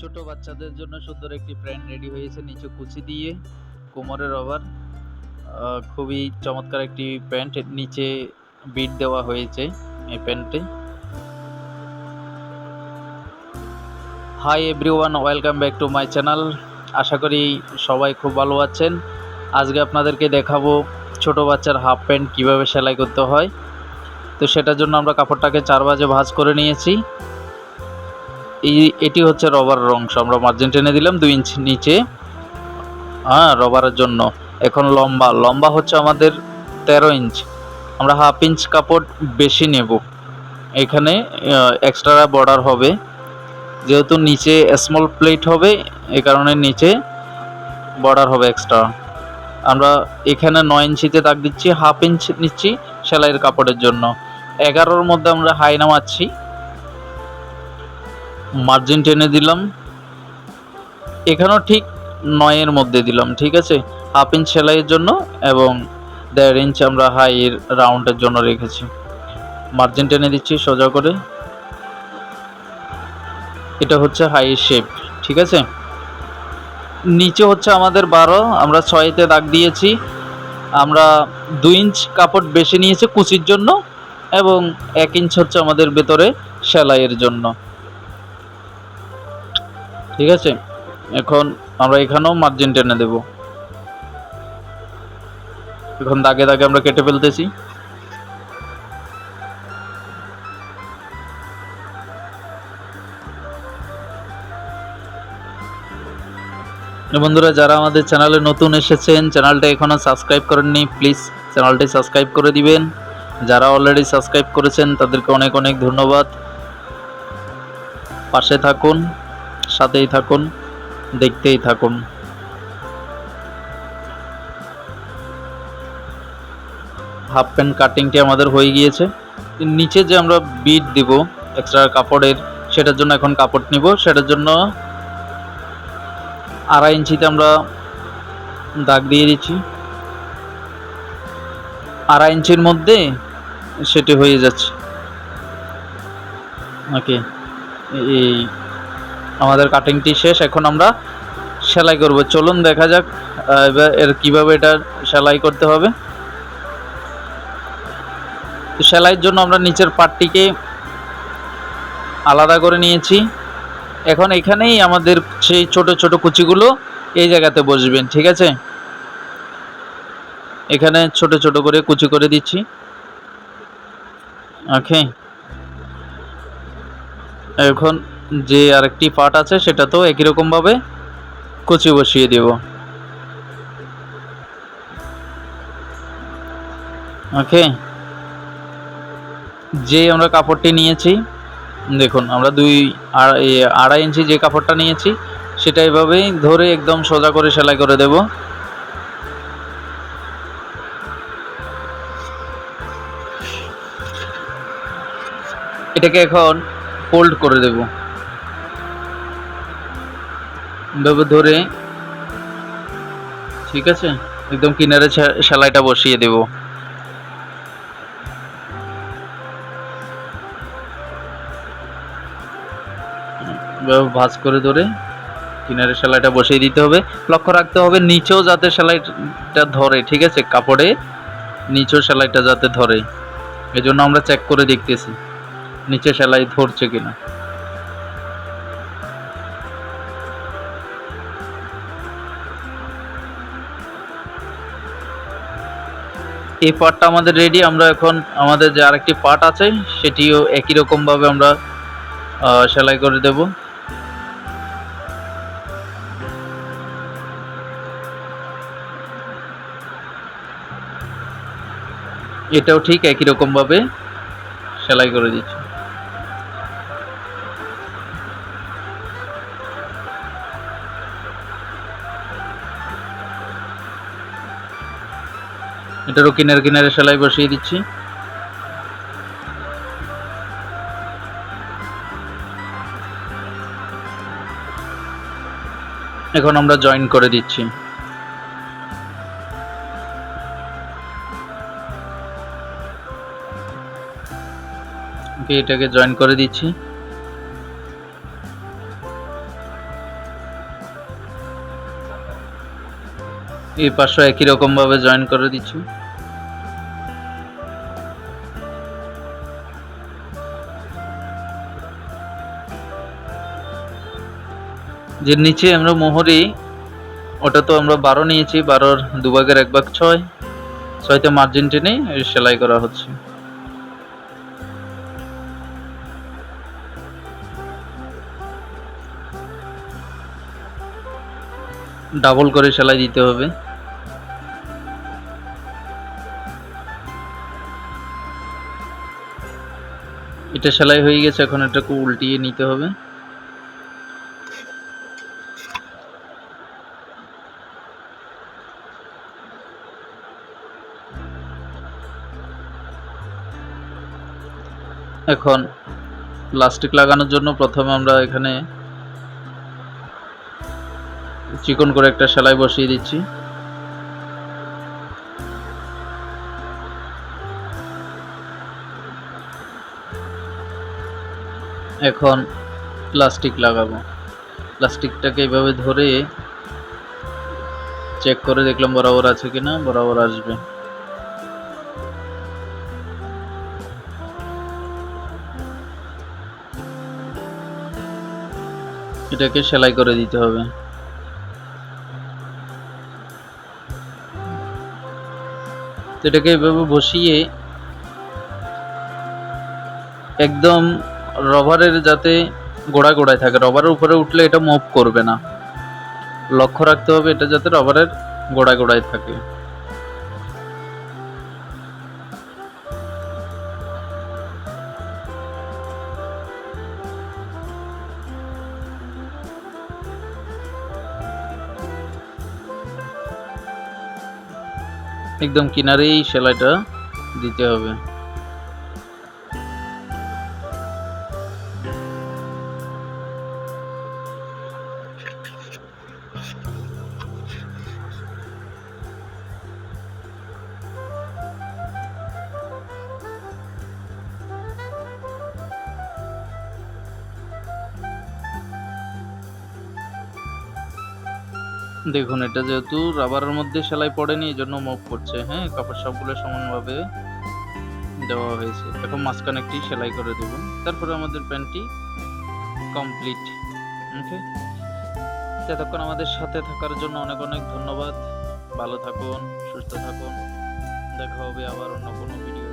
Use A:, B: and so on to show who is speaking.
A: ছোট বাচ্চাদের জন্য সুন্দর একটি প্যান্ট রেডি হয়েছে নিচে কুচি দিয়ে, কোমরের রবার খুবই চমৎকার একটি প্যান্ট, নিচে বিট দেওয়া হয়েছে এই প্যান্টে। Hi everyone welcome back to my channel আশা করি সবাই খুব ভালো আছেন। আজকে আপনাদেরকে দেখাবো ছোট বাচ্চার হাফ প্যান্ট কীভাবে সেলাই করতে হয়। তো সেটার জন্য আমরা কাপড়টাকে চার বাজে ভাঁজ করে নিয়েছি। এই এটি হচ্ছে রবারের অংশ আমরা মার্জিন টেনে দিলাম দুই ইঞ্চ নিচে। হ্যাঁ রবারের জন্য। এখন লম্বা। লম্বা হচ্ছে আমাদের তেরো ইঞ্চ আমরা হাফ ইঞ্চ কাপড় বেশি নেব। এখানে এক্সট্রা বর্ডার হবে। যেহেতু নিচে স্মল প্লেট হবে এই কারণে নিচে বর্ডার হবে এক্সট্রা আমরা এখানে নয় ইঞ্চিতে দাগ দিচ্ছি হাফ ইঞ্চ নিচ্ছি সেলাইয়ের কাপড়ের জন্য। এগারোর মধ্যে আমরা হাই নামাচ্ছি। মার্জিন টেনে দিলাম। এখানেও ঠিক নয়ের মধ্যে দিলাম, ঠিক আছে? হাফ ইঞ্চ সেলাইয়ের জন্য এবং দেড় ইঞ্চ আমরা হাইয়ের রাউন্ডের জন্য রেখেছি। মার্জিন টেনে দিচ্ছি সোজা করে। এটা হচ্ছে হাই শেপ ঠিক আছে? নিচে হচ্ছে আমাদের বারো, আমরা ছয়তে দাগ দিয়েছি। আমরা দুই ইঞ্চ কাপড় বেশি নিয়েছি কুচির জন্য এবং এক ইঞ্চ হচ্ছে আমাদের ভেতরে সেলাইয়ের জন্য। ঠিক আছে? এখন আমরা এখানেও মার্জিন টেনে দেব। এখন দাগে দাগে আমরা কেটে ফেলতেছি। বন্ধুরা, যারা আমাদের চ্যানেলে নতুন এসেছেন, চ্যানেলটা এখনও সাবস্ক্রাইব করেননি প্লিজ চ্যানেলটি সাবস্ক্রাইব করে দিবেন। যারা অলরেডি সাবস্ক্রাইব করেছেন, তাদেরকে অনেক অনেক ধন্যবাদ। পাশে থাকুন। সাথেই থাকুন, দেখতেই থাকুন। হাফ প্যান্ট কাটিংটি আমাদের হয়ে গিয়েছে? নিচে যে আমরা বিট দিব এক্সট্রা কাপড়ের, সেটার জন্য এখন কাপড় নিব। সেটার জন্য আড়াই ইঞ্চিতে আমরা দাগ দিয়ে দিচ্ছি। আড়াই ইঞ্চির মধ্যে সেটি হয়ে যাচ্ছে। ওকে এই আমাদের কাটিংটি শেষ, এখন আমরা সেলাই করব। চলুন দেখা যাক এবার এর কীভাবে এটা সেলাই করতে হবে। সেলাইয়ের জন্য আমরা নিচের পাটটিকে আলাদা করে নিয়েছি। এখন এখানেই আমাদের সেই ছোট ছোট কুচিগুলো এই জায়গাতে বসবেন, ঠিক আছে? এখানে ছোট ছোট করে কুচি করে দিচ্ছি। ওকে এখন যে আরেকটি পার্ট আছে সেটা তো একই রকমভাবে কুচি বসিয়ে দেব। ওকে। যে আমরা কাপড়টি নিয়েছি, দেখুন, আমরা দুই আড়াই ইঞ্চি যে কাপড়টা নিয়েছি, সেটা এভাবেই ধরে একদম সোজা করে সেলাই করে দেব। এটাকে এখন ফোল্ড করে দেব। এভাবে ধরে। ঠিক আছে? একদম কিনারে সেলাইটা বসিয়ে দেবো। ভাজ করে ধরে কিনারে সেলাইটা বসিয়ে দিতে হবে। লক্ষ্য রাখতে হবে, নিচেও যাতে সেলাইটা ধরে, ঠিক আছে? কাপড়ে নিচেও সেলাইটা যাতে ধরে। এই জন্য আমরা চেক করে দেখতেছি, নিচে সেলাই ধরছে কিনা। এই পার্টটা আমাদের রেডি আমরা এখন আমাদের যে আরেকটি পার্ট আছে, সেটিও একই রকমভাবে আমরা সেলাই করে দেব। এটাও ঠিক একই রকমভাবে সেলাই করে দিচ্ছি। এটারও কিনারে কিনারে সেলাই বসিয়ে দিচ্ছি। এখন আমরা জয়েন করে দিচ্ছি। এটাকে জয়েন করে দিচ্ছি। এই পাশে একই রকম ভাবে জয়েন করে দিচ্ছি। যে নিচে আমরা মোহরি, ওটা তো আমরা বারো নিয়েছি, বারোর দুভাগের এক ভাগ ছয়। ছয়তে মার্জিন টেনে সেলাই করা হচ্ছে। ডাবল করে সেলাই দিতে হবে। এটা সেলাই হয়ে গেছে, এখন এটাকে উল্টিয়ে নিতে হবে। এখন প্লাস্টিক লাগানোর জন্য প্রথমে আমরা এখানে চিকন করে একটা সেলাই বসিয়ে দিচ্ছি। এখন প্লাস্টিক লাগাবো। প্লাস্টিকটাকে এইভাবে ধরে চেক করে দেখলাম বরাবর আছে কিনা, বরাবর আসবে। এটাকে সেলাই করে দিতে হবে। এটাকে এভাবে বসিয়ে একদম রবারের যাতে গোড়া গোড়ায় থাকে। রবারের উপরে উঠলে এটা মুভ করবে না। লক্ষ্য রাখতে হবে এটা যাতে রবারের গোড়া গোড়ায় থাকে। একদম কিনারেই সেলাইটা দিতে হবে। দেখুন, এটা যেহেতু রাবারের মধ্যে সেলাই পড়েনি এই জন্য মুভ করছে। হ্যাঁ কাপড় সবগুলো সমানভাবে দেওয়া হয়েছে। এখন মাঝখানে একটি সেলাই করে দেব। তারপরে আমাদের প্যান্টটি কমপ্লিট ওকে এতক্ষণ আমাদের সাথে থাকার জন্য অনেক অনেক ধন্যবাদ। ভালো থাকুন, সুস্থ থাকুন। দেখা হবে আবার অন্য কোনো ভিডিও